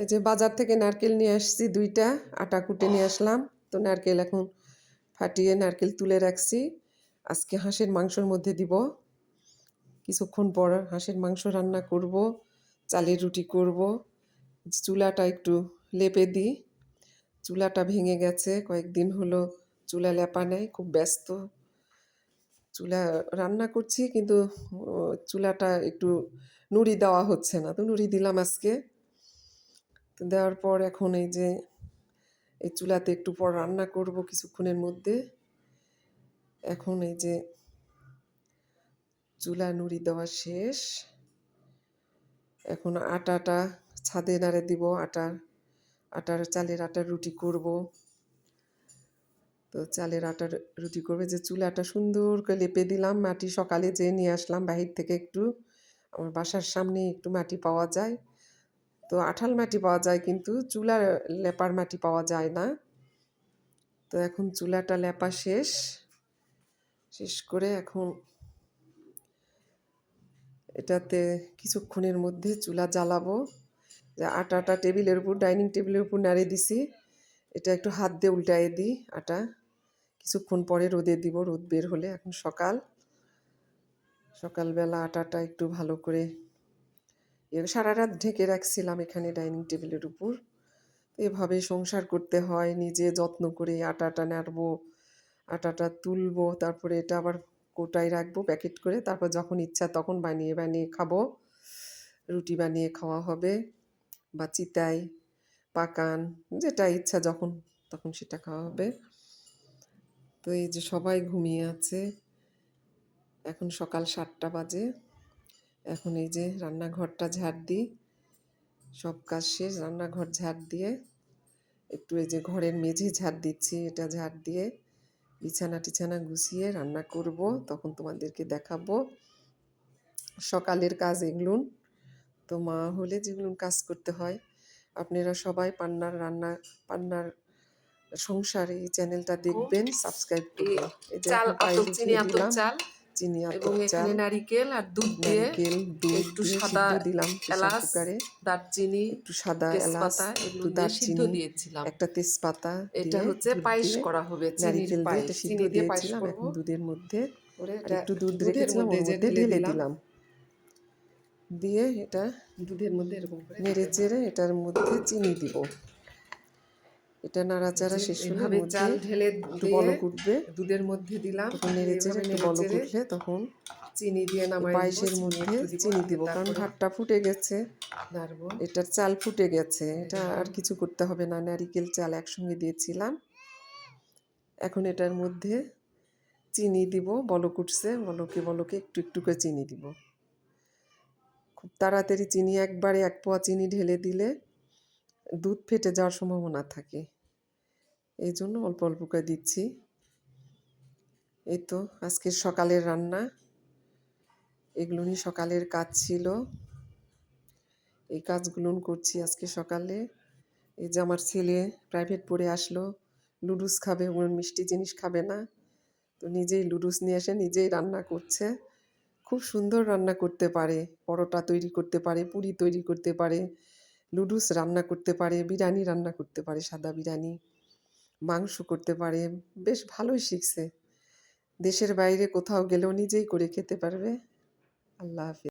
এই যে বাজার থেকে নারকেল নিয়ে আসছি দুইটা আটা কুটে নিয়ে আসলাম। তো নারকেল এখন ফাটিয়ে নারকেল তুলে রাখছি। আজকে হাঁসের মাংসর মধ্যে দিব। কিছুক্ষণ পর হাঁসের মাংস রান্না করব চালের রুটি করব। চুলাটা একটু লেপে দিই। চুলাটা ভেঙে গেছে কয়েকদিন হলো চুলা লেপা নেই খুব ব্যস্ত। চুলা রান্না করছি কিন্তু চুলাটা একটু নুড়ি দেওয়া হচ্ছে না। তো নুড়ি দিলাম আজকে। দেওয়ার পর এখন এই যে এই চুলাতে একটু পর রান্না করব কিছুক্ষণের মধ্যে। এখন এই যে চুলা নুড়ি দেওয়া শেষ। এখন আটাটা ছাদে নাড়ে দিব, আটার আটার চালের আটার রুটি করব। তো চালের আটার রুটি করবে যে চুলাটা সুন্দর করে লেপে দিলাম, মাটি সকালে যেয়ে নিয়ে আসলাম, বাহির থেকে একটু। আমার বাসার সামনে একটু মাটি পাওয়া যায়। তো আঠাল মাটি পাওয়া যায় কিন্তু চুলার লেপার মাটি পাওয়া যায় না। তো এখন চুলাটা লেপা শেষ। শেষ করে এখন এটাতে কিছুক্ষণের মধ্যে চুলা জ্বালাবো। যে আটাটা টেবিলের উপর, ডাইনিং টেবিলের উপর নাড়ে দিছি। এটা একটু হাত দিয়ে উল্টায়ে দিই আটা। কিছুক্ষণ পরে রোদে দিব, রোদ বের হলে। এখন সকাল। সকালবেলা আটাটা একটু ভালো করে সারা রাত ঢেকে রাখছিলাম এখানে ডাইনিং টেবিলের উপর। এভাবে সংসার করতে হয়, নিজে যত্ন করে আটাটা নাড়বো, আটাটা তুলবো, তারপরে এটা আবার কোটায় রাখব, প্যাকেট করে, তারপর যখন ইচ্ছা তখন বানিয়ে বানিয়ে খাব। রুটি বানিয়ে খাওয়া হবে বা চিতাই, পাকান, যেটা ইচ্ছা যখন তখন সেটা খাওয়া হবে। তো এই যে সবাই ঘুমিয়ে আছে, এখন সকাল সাতটা বাজে। এখন এই যে রান্নাঘরটা ঝাড় দিই। সব কাজ শেষ রান্নাঘর ঝাড় দিয়ে একটু এই যে ঘরের মেঝে ঝাড় দিচ্ছি এটা ঝাড় দিয়ে বিছানা টিছানা গুছিয়ে রান্না করব তখন তোমাদেরকে দেখাবো। সকালের কাজ এগুলোন। তো মা হলে যেগুলো কাজ করতে হয়। আপনারা সবাই পান্নার রান্না পান্নার সংসার এই চ্যানেলটা দেখবেন সাবস্ক্রাইব করবেন। চাল। চিনি এবং এখানে নারিকেল আর দুধ দিয়ে একটু সাদা দিলাম এলাচ দারচিনি একটু সাদা এলাচ একটু দারচিনি দিয়েছিলাম। একটা তেজপাতা এটা হচ্ছে পায়েস করা হবে নারিকেল দিয়ে এটা সিদ্ধ দিয়েছিলাম এখন দুধের মধ্যে একটু দুধ রেখেছিলাম ওর মধ্যে ঢেলে দিলাম। দিয়ে এটা দুধের মধ্যে এরকম চেড়ে এটার মধ্যে চিনি দিব। এটা নাড়াচাড়া শেষ হলে চাল ঢেলে একটু বলক উঠবে। দুধের মধ্যে দিলাম। তখন নেড়ে চেড়ে একটু বলক উঠলে তখন চিনি দিয়ে নামাই পায়েসের মধ্যে চিনি দিব কারণ ভাতটা ফুটে গেছে। এটার চাল ফুটে গেছে। এটা আর কিছু করতে হবে না। নারিকেল চাল একসঙ্গে দিয়েছিলাম। এখন এটার মধ্যে চিনি দিব বলক উঠছে। বলকে বলকে একটু একটু করে চিনি দিব। খুব তাড়াতাড়ি চিনি একবারে এক পোয়া চিনি ঢেলে দিলে দুধ ফেটে যাওয়ার সম্ভাবনা থাকে। এই জন্য অল্প অল্প করে দিচ্ছি। এই তো আজকের সকালের রান্না। এগুলো নিয়ে সকালের কাজ ছিল। এই কাজগুলো করছি আজকে সকালে। এই যে আমার ছেলে প্রাইভেট পড়ে আসলো লুডুস খাবে ওর মিষ্টি জিনিস খাবে না। তো নিজেই লুডুস নিয়ে এসে নিজেই রান্না করছে। খুব সুন্দর রান্না করতে পারে, পরোটা তৈরি করতে পারে, পুরি তৈরি করতে পারে লুডুস রান্না করতে পারে, বিরিয়ানি রান্না করতে পারে, সাদা বিরিয়ানি। মাংস করতে পারে, বেশ ভালোই শিখছে। দেশের বাইরে কোথাও গেলেও নিজেই করে খেতে পারবে। আল্লাহ হাফিজ।